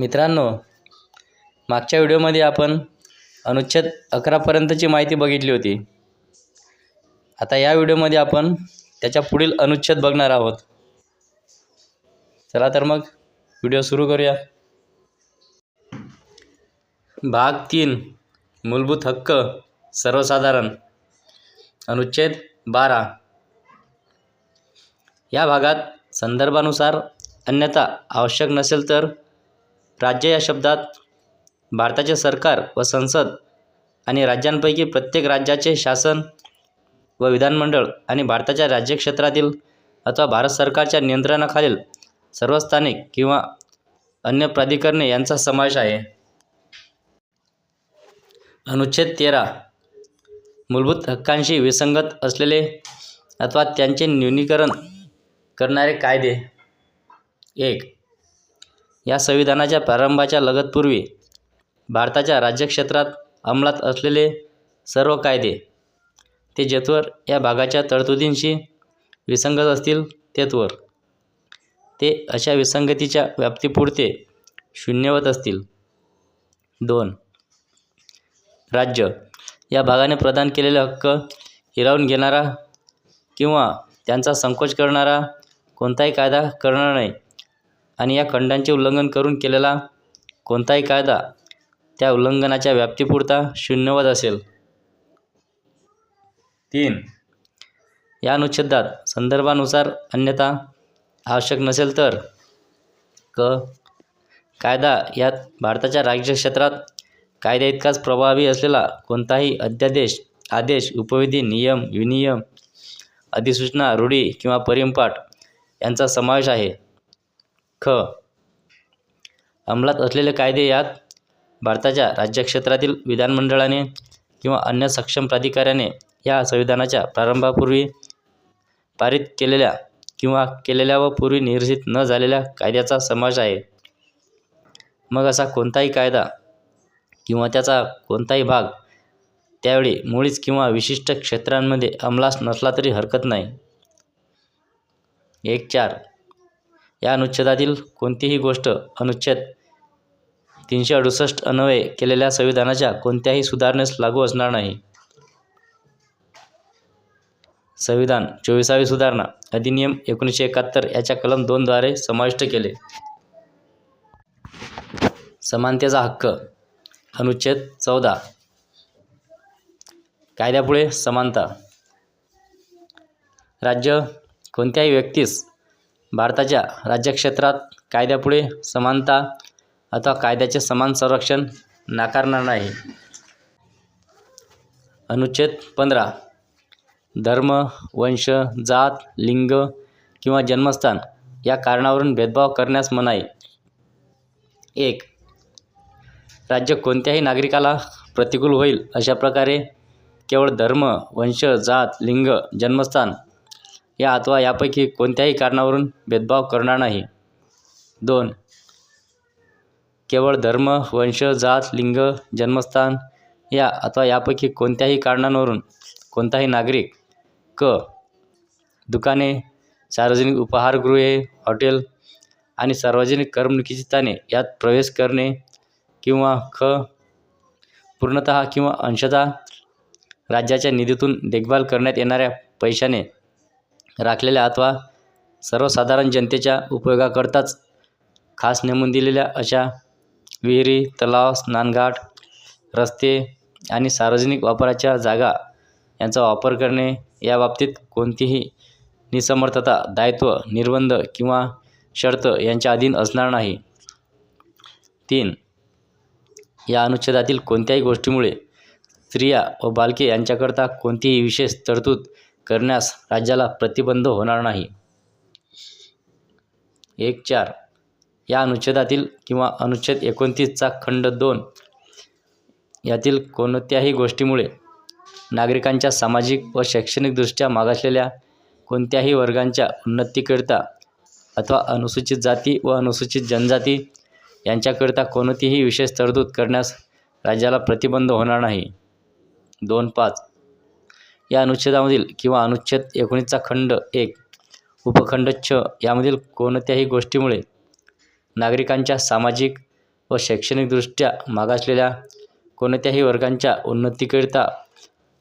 मित्रांनो मागच्या व्हिडिओमध्ये आपण अनुच्छेद अकरापर्यंतची माहिती बघितली होती. आता या व्हिडिओमध्ये आपण त्याच्या पुढील अनुच्छेद बघणार आहोत. चला तर मग व्हिडिओ सुरू करूया. भाग तीन मूलभूत हक्क सर्वसाधारण. अनुच्छेद बारा. या भागात संदर्भानुसार अन्यथा आवश्यक नसेल तर राज्य या शब्दात भारताचे सरकार व संसद आणि राज्यांपैकी प्रत्येक राज्याचे शासन व विधानमंडळ आणि भारताच्या राज्यक्षेत्रातील अथवा भारत सरकारच्या नियंत्रणाखालील सर्व स्थानिक किंवा अन्य प्राधिकरणे यांचा समावेश आहे. अनुच्छेद तेरा मूलभूत हक्कांशी विसंगत असलेले अथवा त्यांचे न्यूनीकरण करणारे कायदे. एक या संविधानाच्या प्रारंभाच्या लगतपूर्वी भारताच्या राज्यक्षेत्रात अंमलात असलेले सर्व कायदे ते जेथवर या भागाच्या तरतुदींशी विसंगत असतील तेथवर ते अशा विसंगतीच्या व्याप्तीपुरते शून्यवत असतील. दोन. राज्य. या भागाने प्रदान केलेले हक्क हिरावून घेणारा किंवा त्यांचा संकोच करणारा कोणताही कायदा करणार नाही. आणि या खंडांचे उल्लंघन करून केलेला कोणताही कायदा त्या उल्लंघनाच्या व्याप्तीपुरता शून्यवत असेल. तीन. या अनुच्छेदात संदर्भानुसार अन्यथा आवश्यक नसेल तर क. कायदा यात भारताच्या राज्यक्षेत्रात कायद्या इतकाच प्रभावी असलेला कोणताही अध्यादेश आदेश उपविधी नियम विनियम अधिसूचना रूढी किंवा परिमपाठ यांचा समावेश आहे. ख. अंमलात असलेले कायदे यात भारताच्या राज्यक्षेत्रातील विधानमंडळाने किंवा अन्य सक्षम प्राधिकाऱ्याने या संविधानाच्या प्रारंभापूर्वी पारित केलेल्या किंवा केलेल्या व पूर्वी निर्जित न झालेल्या कायद्याचा समावेश आहे. मग असा कोणताही कायदा किंवा त्याचा कोणताही भाग त्यावेळी मुळीच किंवा विशिष्ट क्षेत्रांमध्ये अंमलास नसला तरी हरकत नाही. एक चार. या अनुच्छेदातील कोणतीही गोष्ट अनुच्छेद तीनशे अडुसष्ट अन्वये केलेल्या संविधानाच्या कोणत्याही सुधारणेस लागू असणार नाही. संविधान चोवीसावी सुधारणा अधिनियम एकोणीसशे एकाहत्तर याच्या कलम दोनद्वारे समाविष्ट केले. समानतेचा हक्क अनुच्छेद चौदा. कायद्यापुढे समानता. राज्य कोणत्याही व्यक्तीस भारताच्या राज्यक्षेत्रात कायद्यापुढे समानता अथवा कायद्याचे समान संरक्षण नाकारणार नाही. अनुच्छेद पंधरा. धर्म वंश जात लिंग किंवा जन्मस्थान या कारणावरून भेदभाव करण्यास मनाई. एक. राज्य कोणत्याही नागरिकाला प्रतिकूल होईल अशा प्रकारे केवळ धर्म वंश जात लिंग जन्मस्थान या अथवा यापैकी कोणत्याही कारणावरून भेदभाव करणार नाही. दोन केवळ धर्म वंश जात लिंग जन्मस्थान या अथवा यापैकी कोणत्याही कारणांवरून कोणताही नागरिक क दुकाने सार्वजनिक उपहारगृहे हॉटेल आणि सार्वजनिक करमणुकीची स्थाने यात प्रवेश करणे किंवा ख पूर्णतः किंवा अंशतः राज्याच्या निधीतून देखभाल करण्यात येणाऱ्या पैशाने राखलेल्या अथवा सर्वसाधारण जनतेच्या उपयोगाकरताच खास नेमून दिलेल्या अशा विहिरी तलाव स्नानघाट रस्ते आणि सार्वजनिक वापराच्या जागा यांचा वापर करणे या बाबतीत कोणतीही निसमर्थता दायित्व निर्बंध किंवा शर्त यांच्या अधीन असणार नाही. तीन या अनुच्छेदातील कोणत्याही गोष्टीमुळे स्त्रिया व बालके यांच्याकरता कोणतीही विशेष तरतूद करण्यास राज्याला प्रतिबंध होणार नाही. एक चार. या अनुच्छेदातील किंवा अनुच्छेद एकोणतीसचा खंड दोन यातील कोणत्याही गोष्टीमुळे नागरिकांच्या सामाजिक व शैक्षणिकदृष्ट्या मागासलेल्या कोणत्याही वर्गांच्या उन्नतीकरिता अथवा अनुसूचित जाती व अनुसूचित जनजाती यांच्याकरिता कोणतीही विशेष तरतूद करण्यास राज्याला प्रतिबंध होणार नाही. दोन पाच. या अनुच्छेदामधील किंवा अनुच्छेद एकोणीसचा खंड एक उपखंड छ यामधील कोणत्याही गोष्टीमुळे नागरिकांच्या सामाजिक व शैक्षणिकदृष्ट्या मागासलेल्या कोणत्याही वर्गांच्या उन्नतीकरिता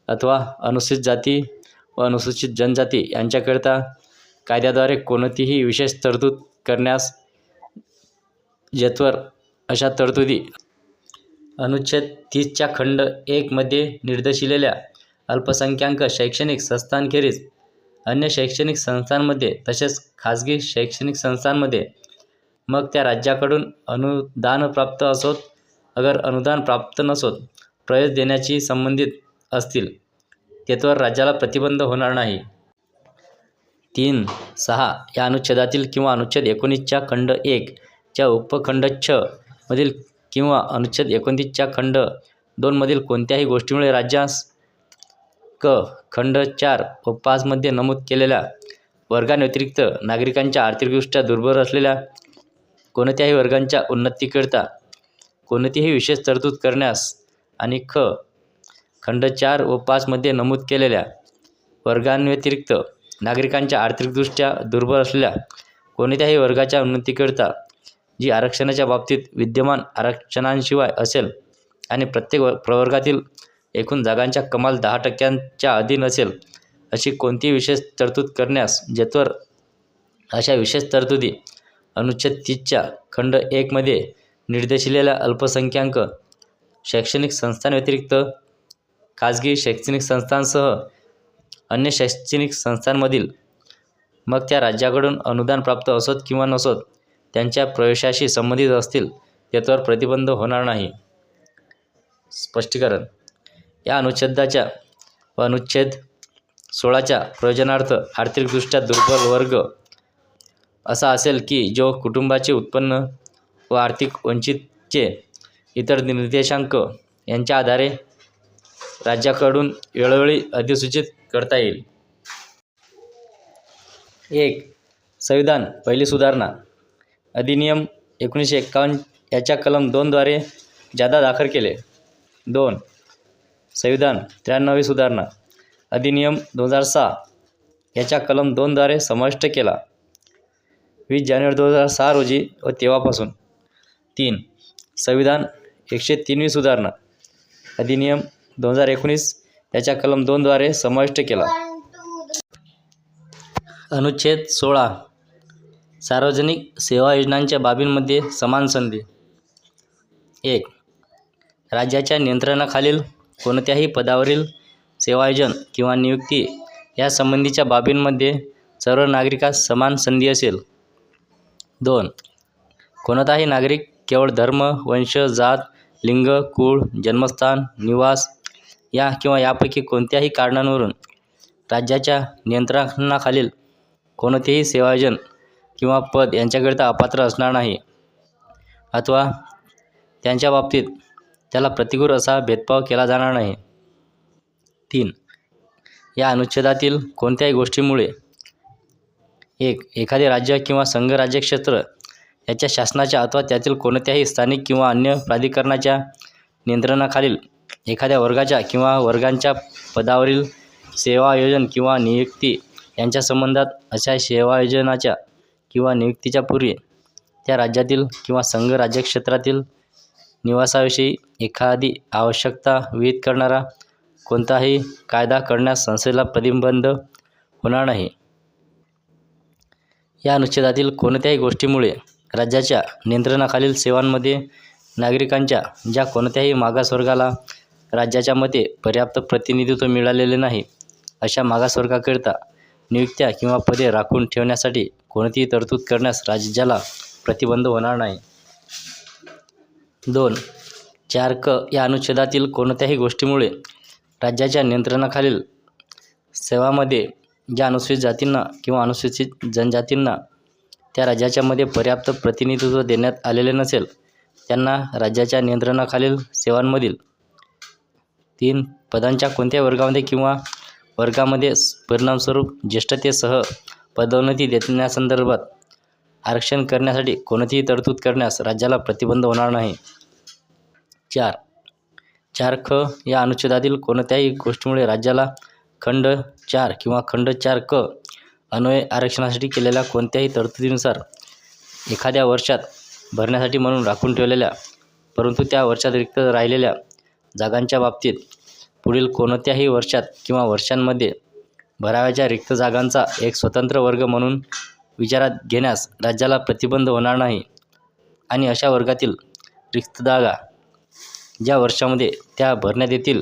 अथवा अनुसूचित जाती व अनुसूचित जनजाती यांच्याकरिता कायद्याद्वारे कोणतीही विशेष तरतूद करण्यास जेथवर अशा तरतुदी. अनुच्छेद तीसच्या खंड एकमध्ये निर्देशिलेल्या अल्पसंख्याक शैक्षणिक संस्थांखेरीज अन्य शैक्षणिक संस्थांमध्ये तसेच खाजगी शैक्षणिक संस्थांमध्ये मग त्या राज्याकडून अनुदानप्राप्त असोत. अगर अनुदान प्राप्त नसोत प्रवेश देण्याची संबंधित असतील तेथवर राज्याला प्रतिबंध होणार नाही. तीन सहा या अनुच्छेदातील किंवा अनुच्छेद एकोणीसच्या खंड एक च्या उपखंड छ मधील किंवा अनुच्छेद एकोणतीसच्या खंड दोनमधील कोणत्याही गोष्टीमुळे राज्यास क खंड चार व पाचमध्ये नमूद केलेल्या वर्गांव्यतिरिक्त नागरिकांच्या आर्थिकदृष्ट्या दुर्बल असलेल्या कोणत्याही वर्गांच्या उन्नतीकरिता कोणतीही विशेष तरतूद करण्यास आणि ख खंड चार व पाचमध्ये नमूद केलेल्या वर्गांव्यतिरिक्त नागरिकांच्या आर्थिकदृष्ट्या दुर्बल असलेल्या कोणत्याही वर्गाच्या उन्नतीकरिता जी आरक्षणाच्या बाबतीत विद्यमान आरक्षणांशिवाय असेल आणि प्रत्येक व प्रवर्गातील एकूण जागांच्या कमाल दहा टक्क्यांच्या अधीन असेल अशी कोणतीही विशेष तरतूद करण्यास जेथवर अशा विशेष तरतुदी अनुच्छेद तीसच्या खंड एकमध्ये निर्देशिलेल्या अल्पसंख्याक शैक्षणिक संस्थांव्यतिरिक्त खाजगी शैक्षणिक संस्थांसह अन्य शैक्षणिक संस्थांमधील मग त्या राज्याकडून अनुदान प्राप्त असोत किंवा नसोत त्यांच्या प्रवेशाशी संबंधित असतील त्यावर प्रतिबंध होणार नाही. स्पष्टीकरण या अनुच्छेदाच्या व अनुच्छेद सोळाच्या प्रयोजनार्थ आर्थिकदृष्ट्या दुर्बल वर्ग असा असेल की जो कुटुंबाचे उत्पन्न व आर्थिक वंचितचे इतर निर्देशांक यांच्या आधारे राज्याकडून वेळोवेळी अधिसूचित करता येईल. एक संविधान पहिली सुधारणा. अधिनियम एकोणीसशे एक्कावन्न याच्या कलम दोनद्वारे जादा दाखल केले. दोन संविधान त्र्याण्णवी सुधारणा अधिनियम दोन हजार सहा याच्या कलम दोनद्वारे समाविष्ट केला. वीस जानेवारी दोन हजार सहा रोजी व तेव्हापासून. तीन संविधान एकशे तीनवी सुधारणा अधिनियम दोन हजार एकोणीस याच्या कलम दोनद्वारे समाविष्ट केला. अनुच्छेद सोळा सार्वजनिक सेवा योजनांच्या बाबींमध्ये समान संधी. एक राज्याच्या नियंत्रणाखालील कोणत्याही पदावरील सेवायोजन किंवा नियुक्ती यासंबंधीच्या बाबींमध्ये सर्व नागरिकास समान संधी असेल. दोन कोणताही नागरिक केवळ धर्म वंश जात लिंग कुळ जन्मस्थान निवास या किंवा यापैकी कोणत्याही कारणांवरून राज्याच्या नियंत्रणाखालील कोणतेही सेवायोजन किंवा पद यांच्याकरिता अपात्र असणार नाही. अथवा त्यांच्या बाबतीत त्याला प्रतिकूल असा भेदभाव केला जाणार नाही. तीन. या अनुच्छेदातील कोणत्याही गोष्टीमुळे एक एखादे राज्य किंवा संघ राज्यक्षेत्र याच्या शासनाच्या अथवा त्यातील कोणत्याही स्थानिक किंवा अन्य प्राधिकरणाच्या नियंत्रणाखालील एखाद्या वर्गाच्या किंवा वर्गांच्या पदावरील सेवायोजन किंवा नियुक्ती यांच्या संबंधात अशा सेवायोजनाच्या किंवा नियुक्तीच्या पूर्वी त्या राज्यातील किंवा संघ राज्यक्षेत्रातील निवासाविषयी एखादी आवश्यकता विहित करणारा कोणताही कायदा करण्यास संस्थेला प्रतिबंध होणार नाही. या अनुच्छेदातील कोणत्याही गोष्टीमुळे राज्याच्या नियंत्रणाखालील सेवांमध्ये नागरिकांच्या ज्या कोणत्याही मागासवर्गाला राज्याच्या मते पर्याप्त प्रतिनिधित्व मिळालेले नाही अशा मागासवर्गाकरिता नियुक्त्या किंवा पदे राखून ठेवण्यासाठी कोणतीही तरतूद करण्यास राज्याला प्रतिबंध होणार नाही. दोन. चार क या अनुच्छेदातील कोणत्याही गोष्टीमुळे राज्याच्या नियंत्रणाखालील सेवामध्ये ज्या अनुसूचित जातींना किंवा अनुसूचित जनजातींना त्या राज्याच्यामध्ये पर्याप्त प्रतिनिधित्व देण्यात आलेले नसेल त्यांना राज्याच्या नियंत्रणाखालील सेवांमधील तीन पदांच्या कोणत्याही वर्गामध्ये किंवा वर्गामध्ये परिणामस्वरूप ज्येष्ठतेसह पदोन्नती देण्यासंदर्भात आरक्षण करण्यासाठी कोणतीही तरतूद करण्यास राज्याला प्रतिबंध होणार नाही. चार. चार ख या अनुच्छेदातील कोणत्याही गोष्टीमुळे राज्याला खंड चार किंवा खंड चार क अन्वय आरक्षणासाठी केलेल्या कोणत्याही तरतुदीनुसार एखाद्या वर्षात भरण्यासाठी म्हणून राखून ठेवलेल्या परंतु त्या वर्षात रिक्त राहिलेल्या जागांच्या बाबतीत पुढील कोणत्याही वर्षात किंवा वर्षांमध्ये भराव्याच्या रिक्त जागांचा एक स्वतंत्र वर्ग म्हणून विचारात घेण्यास राज्याला प्रतिबंध होणार नाही. आणि अशा वर्गातील रिक्त जागा ज्या वर्षामध्ये त्या भरण्यात येतील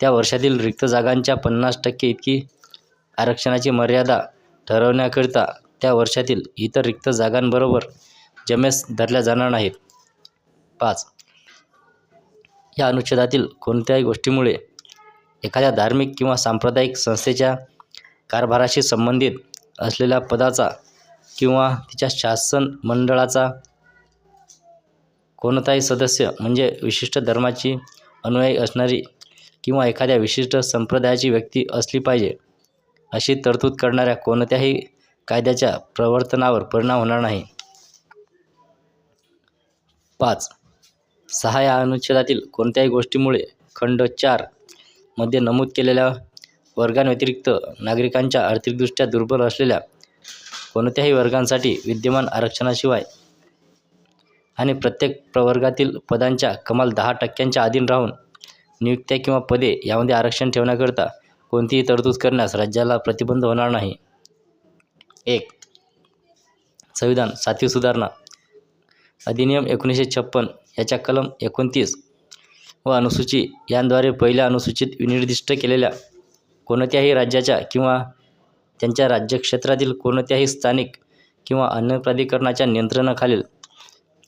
त्या वर्षातील रिक्त जागांच्या पन्नास टक्के इतकी आरक्षणाची मर्यादा ठरवण्याकरिता त्या वर्षातील इतर रिक्त जागांबरोबर जमेस धरल्या जाणार नाहीत. पाच. या अनुच्छेदातील कोणत्याही गोष्टीमुळे एखाद्या धार्मिक किंवा सांप्रदायिक संस्थेच्या कारभाराशी संबंधित असलेल्या पदाचा किंवा तिच्या शासन मंडळाचा कोणताही सदस्य म्हणजे विशिष्ट धर्माची अनुयायी असणारी किंवा एखाद्या विशिष्ट संप्रदायाची व्यक्ती असली पाहिजे अशी तरतूद करणाऱ्या कोणत्याही कायद्याच्या प्रवर्तनावर परिणाम होणार नाही. पाच. सहा या अनुच्छेदातील कोणत्याही गोष्टीमुळे खंड चारमध्ये नमूद केलेल्या वर्गांव्यतिरिक्त नागरिकांच्या आर्थिकदृष्ट्या दुर्बल असलेल्या कोणत्याही वर्गांसाठी विद्यमान आरक्षणाशिवाय आणि प्रत्येक प्रवर्गातील पदांच्या कमाल दहा टक्क्यांच्या अधीन राहून नियुक्त्या किंवा पदे यामध्ये आरक्षण ठेवण्याकरिता कोणतीही तरतूद करण्यास राज्याला प्रतिबंध होणार नाही. एक संविधान सातवी सुधारणा. अधिनियम एकोणीसशे छप्पन याच्या कलम एकोणतीस व अनुसूची यांद्वारे पहिल्या अनुसूचित विनिर्दिष्ट केलेल्या कोणत्याही राज्याच्या किंवा त्यांच्या राज्यक्षेत्रातील कोणत्याही स्थानिक किंवा अन्न प्राधिकरणाच्या नियंत्रणाखालील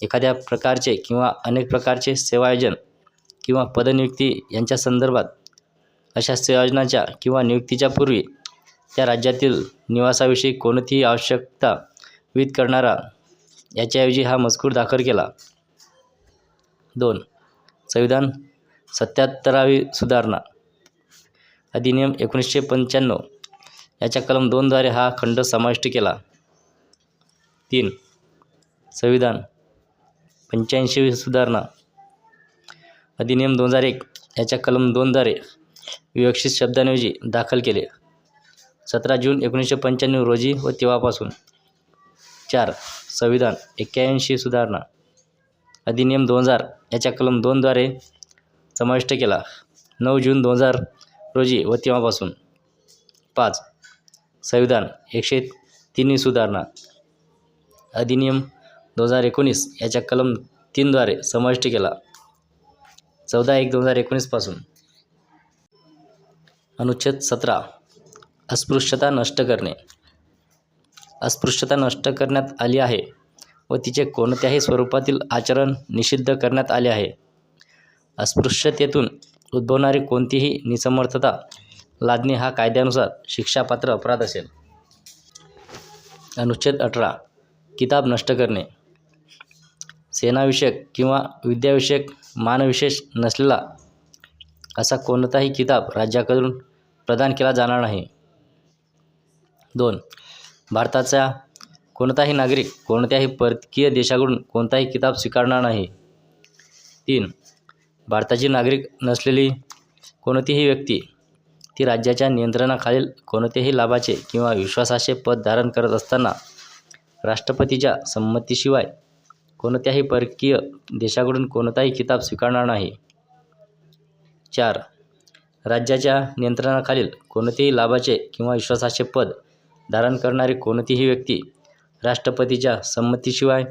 एखाद्या प्रकारचे किंवा अनेक प्रकारचे सेवायोजन किंवा पदनियुक्ती यांच्या संदर्भात अशा सेवायोजनाच्या किंवा नियुक्तीच्या पूर्वी त्या राज्यातील निवासाविषयी कोणतीही आवश्यकता विहित करणारा याच्याऐवजी हा मजकूर दाखल केला. दोन संविधान सत्याहत्तरावी सुधारणा अधिनियम एकोणीसशे पंच्याण्णव याच्या कलम दोनद्वारे हा खंड समाविष्ट केला. तीन. संविधान. पंच्याऐंशी सुधारणा. अधिनियम दोन हजार एक याच्या कलम दोनद्वारे विवक्षित शब्दांऐवजी दाखल केले. सतरा जून एकोणीसशे पंच्याण्णव रोजी व तेव्हापासून. चार. संविधान. एक्क्याऐंशी सुधारणा. अधिनियम दोन हजार याच्या कलम दोनद्वारे समाविष्ट केला. नऊ जून दोन हजार रोजी व तेव्हापासून. पाच. संविधान एकशे तिन्ही सुधारणा अधिनियम दोन हजार एकोणीस याच्या कलम तीनद्वारे समाविष्ट केला. चौदा एक दोन हजार एकोणीसपासून अनुच्छेद सतरा अस्पृश्यता नष्ट करणे. अस्पृश्यता नष्ट करण्यात आली आहे व तिचे कोणत्याही स्वरूपातील आचरण निषिद्ध करण्यात आले आहे. अस्पृश्यतेतून उद्भवणारी कोणतीही निसमर्थता लादणे हा कायद्यानुसार शिक्षापात्र अपराध असेल. अनुच्छेद अठरा किताब नष्ट करणे. सेनाविषयक किंवा विद्याविषयक मानविशेष नसलेला असा कोणताही किताब राज्याकडून प्रदान केला जाणार नाही. दोन भारताचा कोणताही नागरिक कोणत्याही परकीय देशाकडून कोणताही किताब स्वीकारणार नाही. तीन भारताची नागरिक नसलेली कोणतीही व्यक्ती ती राज्याच्या नियंत्रणाखालील कोणत्याही लाभाचे किंवा विश्वासाचे पद धारण करत असताना राष्ट्रपतीच्या संमतीशिवाय कोणत्याही परकीय देशाकडून कोणताही किताब स्वीकारणार नाही. चार. राज्याच्या नियंत्रणाखालील कोणतेही लाभाचे किंवा विश्वासाचे पद धारण करणारी कोणतीही व्यक्ती राष्ट्रपतीच्या संमतीशिवाय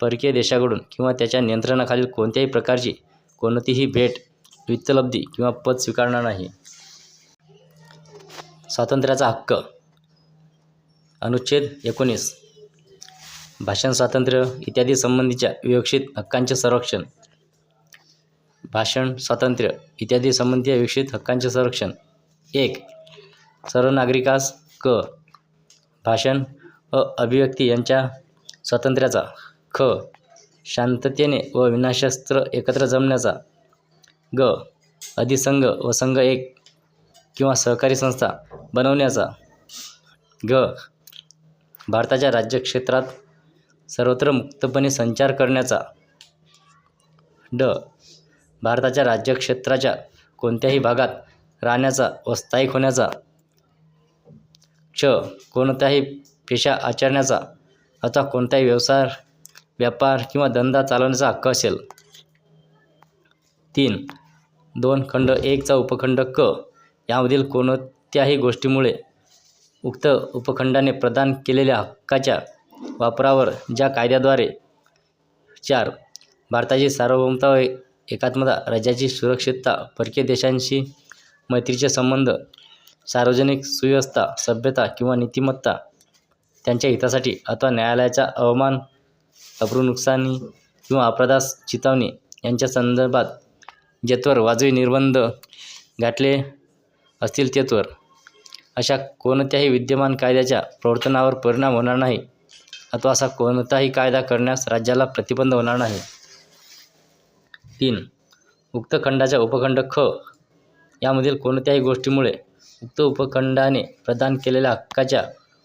परकीय देशाकडून किंवा त्याच्या नियंत्रणाखालील कोणत्याही प्रकारची कोणतीही भेट वित्तलब्धी किंवा पद स्वीकारणार नाही. स्वातंत्र्याचा हक्क. अनुच्छेद एकोणीस. भाषण स्वातंत्र्य इत्यादी संबंधीच्या विवक्षित हक्कांचे संरक्षण. भाषण स्वातंत्र्य इत्यादी संबंधी विवक्षित हक्कांचे संरक्षण. एक सर्व नागरिकास क. भाषण व अभिव्यक्ती यांच्या स्वातंत्र्याचा. ख शांततेने व विनाशस्त्र एकत्र जमण्याचा. ग अधिसंघ व संघ एक. किंवा सहकारी संस्था बनवण्याचा ग. भारताच्या राज्यक्षेत्रात सर्वत्र मुक्तपणे संचार करण्याचा ड. भारताच्या राज्यक्षेत्राच्या कोणत्याही भागात राहण्याचा व स्थायिक होण्याचा क्ष कोणताही पेशा आचरण्याचा अथवा कोणताही व्यवसाय व्यापार किंवा धंदा चालवण्याचा हक्क असेल. तीन. दोन खंड एकचा उपखंड क. यामधील कोणत्याही गोष्टीमुळे उक्त उपखंडाने प्रदान केलेल्या हक्काच्या वापरावर ज्या कायद्याद्वारे चार भारताची सार्वभौमता व एकात्मता राज्याची सुरक्षितता परकीय देशांशी मैत्रीचे संबंध सार्वजनिक सुव्यवस्था सभ्यता किंवा नीतिमत्ता त्यांच्या हितासाठी अथवा न्यायालयाचा अवमान अप्रू नुकसानी किंवा अपराधास चितावणी यांच्या संदर्भात जेथवर वाजवी निर्बंध गाठले असतील तेथवर अशा कोणत्याही विद्यमान कायद्याच्या प्रवर्तनावर परिणाम होणार नाही अथवा असा कोणताही कायदा करण्यास राज्याला प्रतिबंध होणार नाही. तीन. उक्त खंडाच्या उपखंड ख यामधील कोणत्याही गोष्टीमुळे उक्त उपखंडाने प्रदान केलेल्या हक्काच्या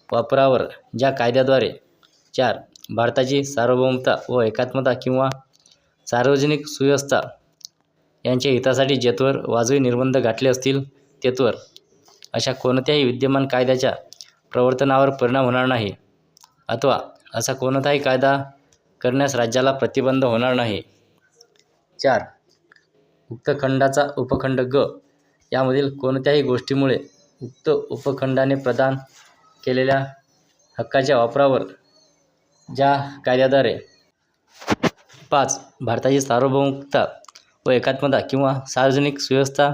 वापरावर ज्या कायद्याद्वारे चार भारताची सार्वभौमता व एकात्मता किंवा सार्वजनिक सुव्यवस्था यांच्या हितासाठी जेथवर वाजवी निर्बंध गाठले असतील तेत्वर अशा कोणत्याही विद्यमान कायद्याच्या प्रवर्तनावर परिणाम होणार नाही अथवा असा कोणताही कायदा करण्यास राज्याला प्रतिबंध होणार नाही. चार. उक्त खंडाचा उपखंड ग यामधील कोणत्याही गोष्टीमुळे उक्त उपखंडाने प्रदान केलेल्या हक्काच्या वापरावर ज्या कायद्याद्वारे पाच भारताची सार्वभौमता व एकात्मता किंवा सार्वजनिक सुव्यवस्था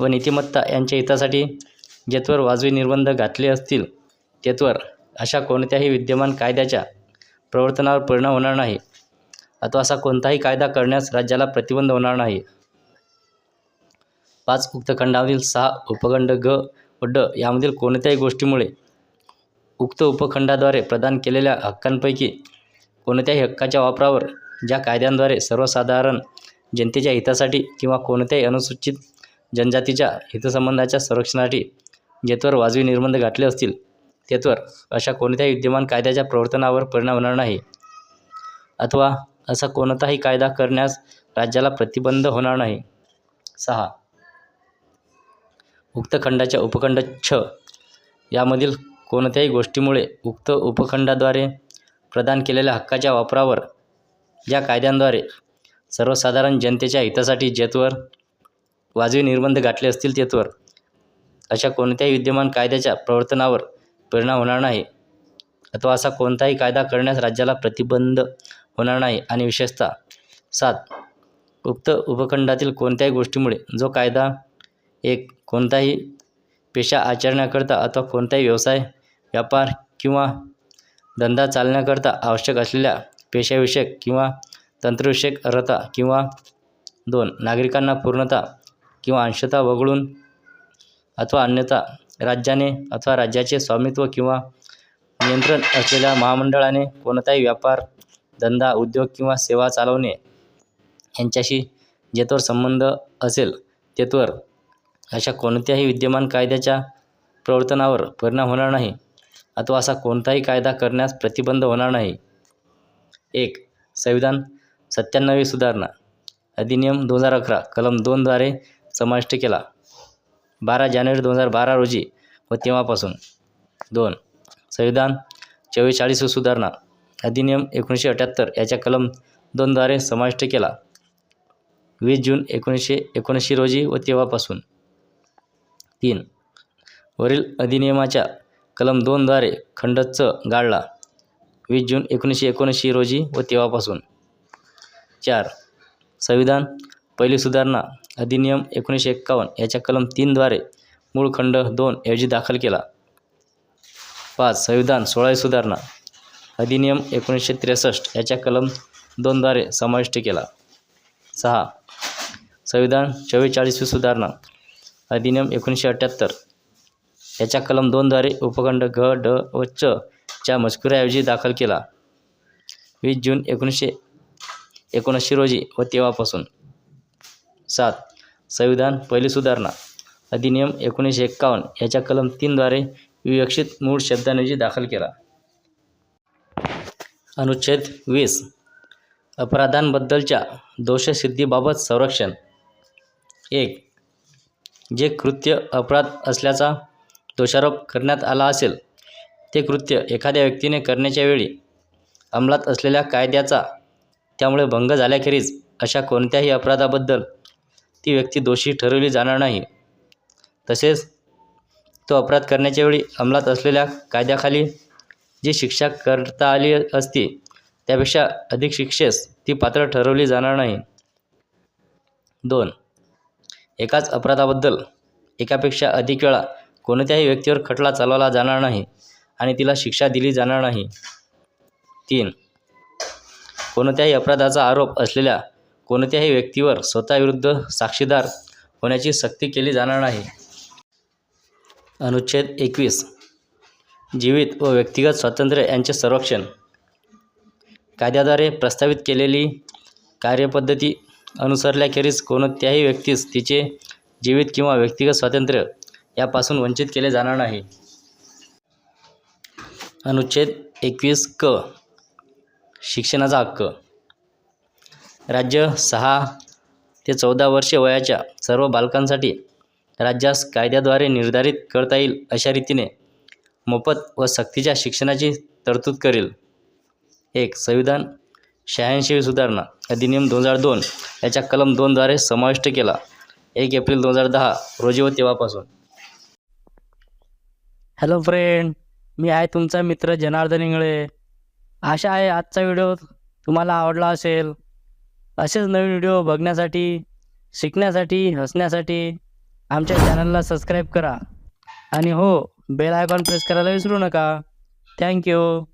व नीतिमत्ता यांच्या हितासाठी जेथवर वाजवी निर्बंध घातले असतील तेथवर अशा कोणत्याही विद्यमान कायद्याच्या प्रवर्तनावर परिणाम होणार नाही. अथवा असा कोणताही कायदा करण्यास राज्याला प्रतिबंध होणार नाही. पाच उक्त खंडामधील सहा उपखंड ग व ड यामधील कोणत्याही गोष्टीमुळे उक्त उपखंडाद्वारे प्रदान केलेल्या हक्कांपैकी कोणत्याही हक्काच्या वापरावर ज्या कायद्यांद्वारे सर्वसाधारण जनतेच्या हितासाठी किंवा कोणत्याही अनुसूचित जनजातीच्या हितसंबंधाच्या संरक्षणासाठी जेथवर वाजवी निर्बंध गाठले असतील तेथवर अशा कोणत्याही विद्यमान कायद्याच्या प्रवर्तनावर परिणाम होणार नाही. अथवा असा कोणताही कायदा करण्यास राज्याला प्रतिबंध होणार नाही. सहा. उक्त खंडाच्या उपखंड छ. यामधील कोणत्याही गोष्टीमुळे उक्त उपखंडाद्वारे प्रदान केलेल्या हक्काच्या वापरावर या कायद्यांद्वारे सर्वसाधारण जनतेच्या हितासाठी जेतवर वाजवी निर्बंध गाठले असतील तेथवर अशा कोणत्याही विद्यमान कायद्याच्या प्रवर्तनावर परिणाम होणार नाही. अथवा असा कोणताही कायदा करण्यास राज्याला प्रतिबंध होणार नाही. आणि विशेषतः सात उक्त उपखंडातील कोणत्याही गोष्टीमुळे जो कायदा एक कोणताही पेशा आचरण्याकरता अथवा कोणताही व्यवसाय व्यापार किंवा धंदा चालण्याकरता आवश्यक असलेल्या पेशाविषयक किंवा तंत्रविषयक अर्हता किंवा दोन नागरिकांना पूर्णतः किंवा अंशतः वगळून अथवा अन्यथा राज्याने अथवा राज्याचे स्वामित्व किंवा नियंत्रण असलेल्या महामंडळाने कोणताही व्यापार धंदा उद्योग किंवा सेवा चालवणे यांच्याशी जेथवर संबंध असेल तेथवर अशा कोणत्याही विद्यमान कायद्याच्या प्रवर्तनावर परिणाम होणार नाही अथवा असा कोणताही कायदा करण्यास प्रतिबंध होणार नाही. एक संविधान सत्त्याण्णवी सुधारणा अधिनियम दोन हजार अकरा कलम दोनद्वारे समाविष्ट केला. बारा जानेवारी दोन हजार बारा रोजी व तेव्हापासून. दोन संविधान चव्वेचाळीस सुधारणा. अधिनियम एकोणीसशे अठ्याहत्तर याच्या कलम दोनद्वारे समाविष्ट केला. वीस जून एकोणीसशे एकोणऐंशी रोजी व तेव्हापासून. तीन वरील अधिनियमाच्या कलम दोनद्वारे खंड च गाळला. वीस जून एकोणीसशे एकोणऐंशी रोजी व तेव्हापासून. चार संविधान पहिली सुधारणा. अधिनियम एकोणीसशे एक्कावन्न याच्या कलम तीनद्वारे मूळ खंड दोन ऐवजी दाखल केला. पाच संविधान सोळावी सुधारणा. अधिनियम एकोणीसशे त्रेसष्ट याच्या कलम दोनद्वारे समाविष्ट केला. सहा संविधान चव्वेचाळीसवी सुधारणा. अधिनियम एकोणीसशे अठ्ठ्याहत्तर याच्या कलम दोनद्वारे उपखंड घ ड व च च्या मजकुराऐवजी दाखल केला. वीस जून एकोणीसशे एकोणऐंशी रोजी व तेव्हापासून. सात संविधान पहिली सुधारणा अधिनियम एकोणीसशे एक्कावन्न याच्या कलम तीनद्वारे विवक्षित मूळ शब्दांऐवजी दाखल केला. अनुच्छेद वीस अपराधांबद्दलच्या दोषसिद्धीबाबत संरक्षण. एक जे कृत्य अपराध असल्याचा दोषारोप करण्यात आला असेल ते कृत्य एखाद्या व्यक्तीने करण्याच्या वेळी अंमलात असलेल्या कायद्याचा त्यामुळे भंग झाल्याखेरीज अशा कोणत्याही अपराधाबद्दल ती व्यक्ती दोषी ठरवली जाणार नाही. तसेच तो अपराध करण्याच्या वेळी अंमलात असलेल्या कायद्याखाली जी शिक्षा करता आली असती त्यापेक्षा अधिक शिक्षेस ती पात्र ठरवली जाणार नाही. दोन. एकाच अपराधाबद्दल एकापेक्षा अधिक वेळा कोणत्याही व्यक्तीवर खटला चालवला जाणार नाही आणि तिला शिक्षा दिली जाणार नाही. तीन. कोणत्याही अपराधाचा आरोप असलेल्या कोणत्याही व्यक्तीवर स्वतःविरुद्ध साक्षीदार होण्याची सक्ती केली जाणार नाही. अनुच्छेद एकवीस. जीवित व व्यक्तिगत स्वातंत्र्य यांचे संरक्षण. कायद्याद्वारे प्रस्तावित केलेली कार्यपद्धती अनुसरल्याखेरीज कोणत्याही व्यक्तीस तिचे जीवित किंवा व्यक्तिगत स्वातंत्र्य यापासून वंचित केले जाणार नाही. अनुच्छेद एकवीस क. शिक्षणाचा हक्क. राज्य सहा ते चौदा वर्षे वयाच्या सर्व बालकांसाठी राज्यास कायद्याद्वारे निर्धारित करता येईल अशा रीतीने मोफत व सक्तीच्या शिक्षणाची तरतूद करेल. एक संविधान शहाऐंशी सुधारणा अधिनियम दोन हजार दोन याच्या कलम दोनद्वारे समाविष्ट केला. एक एप्रिल दोन हजार दहा रोजी व तेव्हापासून. हॅलो फ्रेंड मी आहे तुमचा मित्र जनार्दन इंगळे. आशा आहे आजचा व्हिडिओ तुम्हाला आवडला असेल. असेच नवीन व्हिडिओ बघण्यासाठी शिकण्यासाठी हसण्यासाठी आमच्या चॅनलला सबस्क्राईब करा. आणि हो बेल आयकॉन प्रेस करायला विसरू नका. थँक्यू